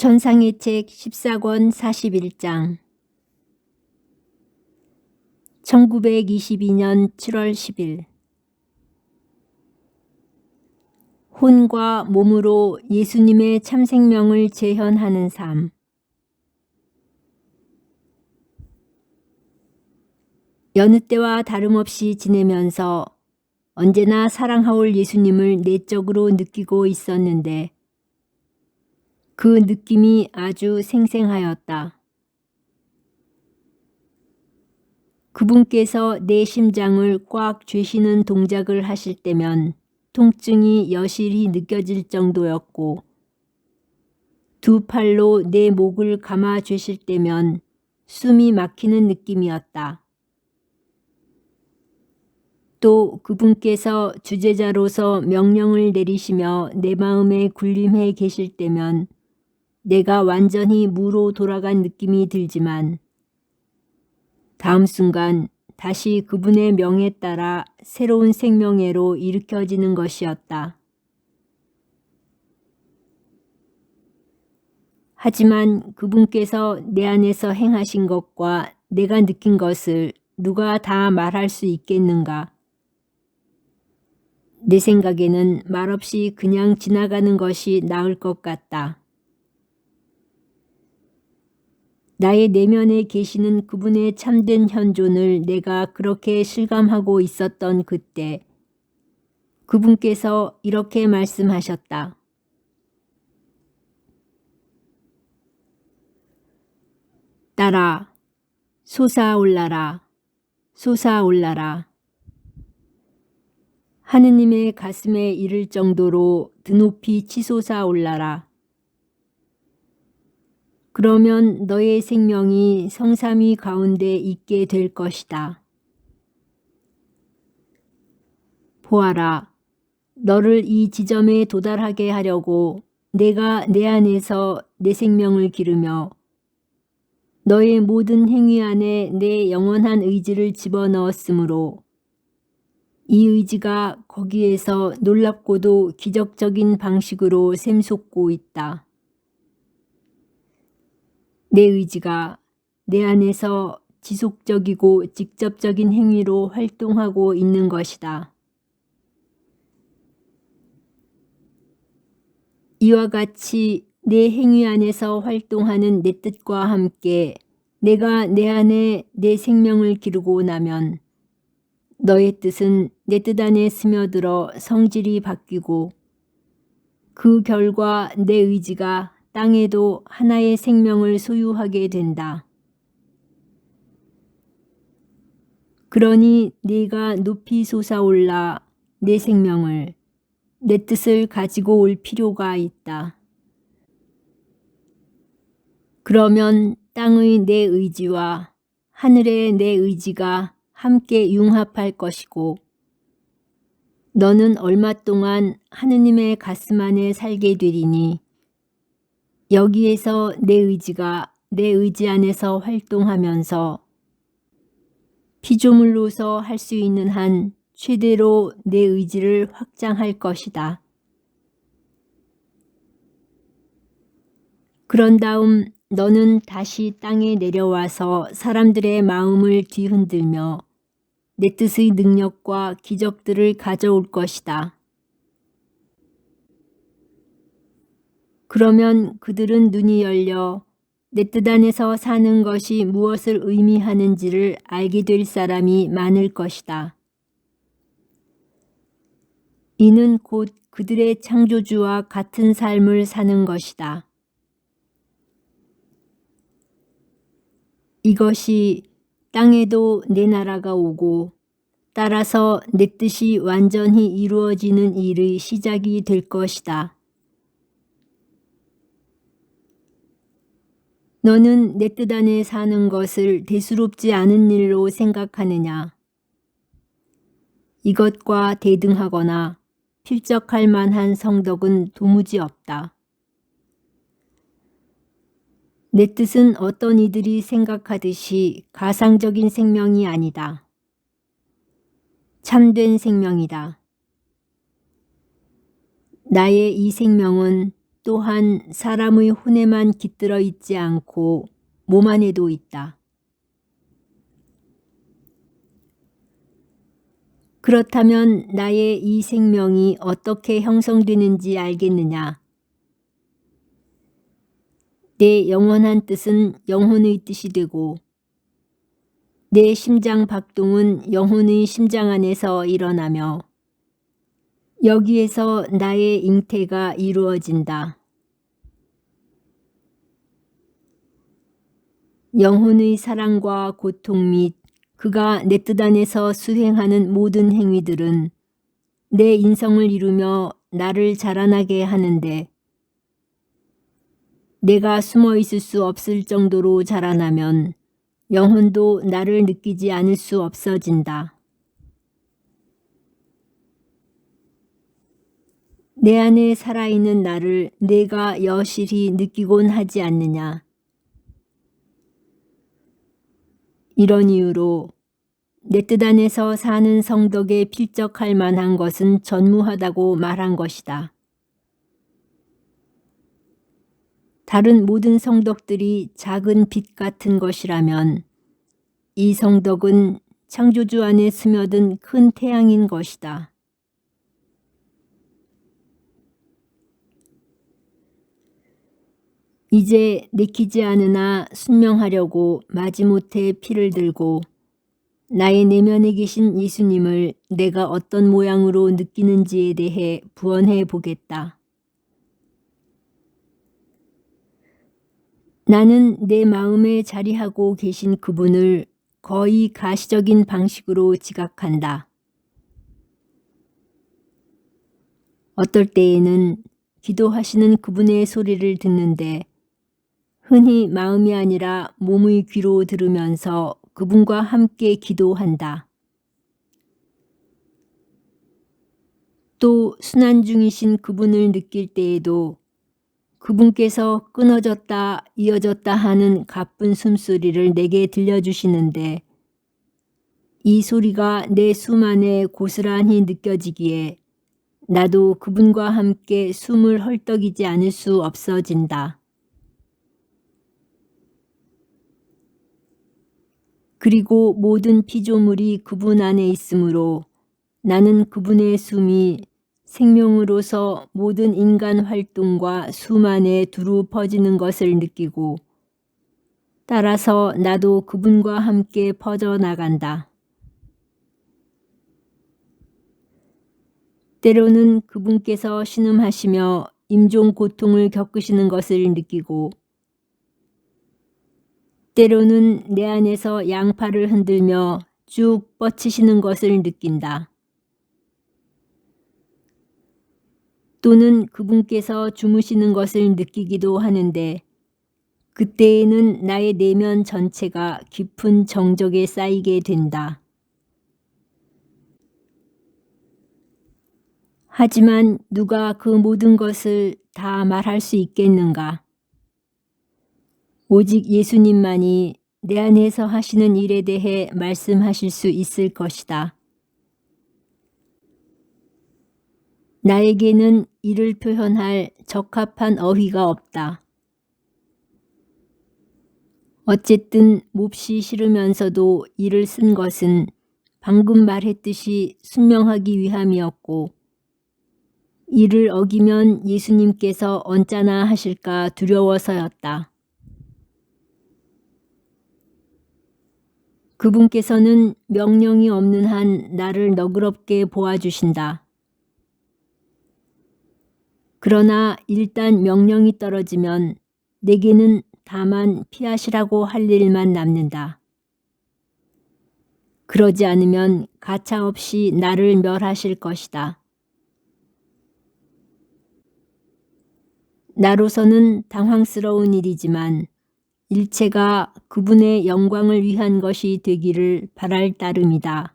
전상의 책 14권 41장. 1922년 7월 10일. 혼과 몸으로 예수님의 참생명을 재현하는 삶. 여느 때와 다름없이 지내면서 언제나 사랑하올 예수님을 내적으로 느끼고 있었는데 그 느낌이 아주 생생하였다. 그분께서 내 심장을 꽉 쥐시는 동작을 하실 때면 통증이 여실히 느껴질 정도였고 두 팔로 내 목을 감아 쥐실 때면 숨이 막히는 느낌이었다. 또 그분께서 주제자로서 명령을 내리시며 내 마음에 군림해 계실 때면 내가 완전히 무로 돌아간 느낌이 들지만 다음 순간 다시 그분의 명에 따라 새로운 생명회로 일으켜지는 것이었다. 하지만 그분께서 내 안에서 행하신 것과 내가 느낀 것을 누가 다 말할 수 있겠는가? 내 생각에는 말없이 그냥 지나가는 것이 나을 것 같다. 나의 내면에 계시는 그분의 참된 현존을 내가 그렇게 실감하고 있었던 그때 그분께서 이렇게 말씀하셨다. 따라 솟아올라라 솟아올라라 하느님의 가슴에 이를 정도로 드높이 치솟아 올라라. 그러면 너의 생명이 성삼위 가운데 있게 될 것이다. 보아라. 너를 이 지점에 도달하게 하려고 내가 내 안에서 내 생명을 기르며 너의 모든 행위 안에 내 영원한 의지를 집어넣었으므로 이 의지가 거기에서 놀랍고도 기적적인 방식으로 샘솟고 있다. 내 의지가 내 안에서 지속적이고 직접적인 행위로 활동하고 있는 것이다. 이와 같이 내 행위 안에서 활동하는 내 뜻과 함께 내가 내 안에 내 생명을 기르고 나면 너의 뜻은 내 뜻 안에 스며들어 성질이 바뀌고 그 결과 내 의지가 땅에도 하나의 생명을 소유하게 된다. 그러니 네가 높이 솟아올라 내 생명을 내 뜻을 가지고 올 필요가 있다. 그러면 땅의 내 의지와 하늘의 내 의지가 함께 융합할 것이고 너는 얼마 동안 하느님의 가슴 안에 살게 되리니 여기에서 내 의지가 내 의지 안에서 활동하면서 피조물로서 할 수 있는 한 최대로 내 의지를 확장할 것이다. 그런 다음 너는 다시 땅에 내려와서 사람들의 마음을 뒤흔들며 내 뜻의 능력과 기적들을 가져올 것이다. 그러면 그들은 눈이 열려 내 뜻 안에서 사는 것이 무엇을 의미하는지를 알게 될 사람이 많을 것이다. 이는 곧 그들의 창조주와 같은 삶을 사는 것이다. 이것이 땅에도 내 나라가 오고 따라서 내 뜻이 완전히 이루어지는 일의 시작이 될 것이다. 너는 내 뜻 안에 사는 것을 대수롭지 않은 일로 생각하느냐? 이것과 대등하거나 필적할 만한 성덕은 도무지 없다. 내 뜻은 어떤 이들이 생각하듯이 가상적인 생명이 아니다. 참된 생명이다. 나의 이 생명은 또한 사람의 혼에만 깃들어 있지 않고 몸 안에도 있다. 그렇다면 나의 이 생명이 어떻게 형성되는지 알겠느냐? 내 영원한 뜻은 영혼의 뜻이 되고 내 심장 박동은 영혼의 심장 안에서 일어나며 여기에서 나의 잉태가 이루어진다. 영혼의 사랑과 고통 및 그가 내 뜻 안에서 수행하는 모든 행위들은 내 인성을 이루며 나를 자라나게 하는데 내가 숨어 있을 수 없을 정도로 자라나면 영혼도 나를 느끼지 않을 수 없어진다. 내 안에 살아있는 나를 내가 여실히 느끼곤 하지 않느냐. 이런 이유로 내 뜻 안에서 사는 성덕에 필적할 만한 것은 전무하다고 말한 것이다. 다른 모든 성덕들이 작은 빛 같은 것이라면 이 성덕은 창조주 안에 스며든 큰 태양인 것이다. 이제 내키지 않으나 순명하려고 마지못해 피를 들고 나의 내면에 계신 예수님을 내가 어떤 모양으로 느끼는지에 대해 부언해 보겠다. 나는 내 마음에 자리하고 계신 그분을 거의 가시적인 방식으로 지각한다. 어떨 때에는 기도하시는 그분의 소리를 듣는데 흔히 마음이 아니라 몸의 귀로 들으면서 그분과 함께 기도한다. 또 순환 중이신 그분을 느낄 때에도 그분께서 끊어졌다 이어졌다 하는 가쁜 숨소리를 내게 들려주시는데 이 소리가 내 숨 안에 고스란히 느껴지기에 나도 그분과 함께 숨을 헐떡이지 않을 수 없어진다. 그리고 모든 피조물이 그분 안에 있으므로 나는 그분의 숨이 생명으로서 모든 인간 활동과 수만에 두루 퍼지는 것을 느끼고 따라서 나도 그분과 함께 퍼져나간다. 때로는 그분께서 신음하시며 임종 고통을 겪으시는 것을 느끼고 때로는 내 안에서 양팔을 흔들며 쭉 뻗치시는 것을 느낀다. 또는 그분께서 주무시는 것을 느끼기도 하는데 그때에는 나의 내면 전체가 깊은 정적에 쌓이게 된다. 하지만 누가 그 모든 것을 다 말할 수 있겠는가? 오직 예수님만이 내 안에서 하시는 일에 대해 말씀하실 수 있을 것이다. 나에게는 이를 표현할 적합한 어휘가 없다. 어쨌든 몹시 싫으면서도 이를 쓴 것은 방금 말했듯이 순명하기 위함이었고 이를 어기면 예수님께서 언짢아 하실까 두려워서였다. 그분께서는 명령이 없는 한 나를 너그럽게 보아주신다. 그러나 일단 명령이 떨어지면 내게는 다만 피하시라고 할 일만 남는다. 그러지 않으면 가차없이 나를 멸하실 것이다. 나로서는 당황스러운 일이지만 일체가 그분의 영광을 위한 것이 되기를 바랄 따름이다.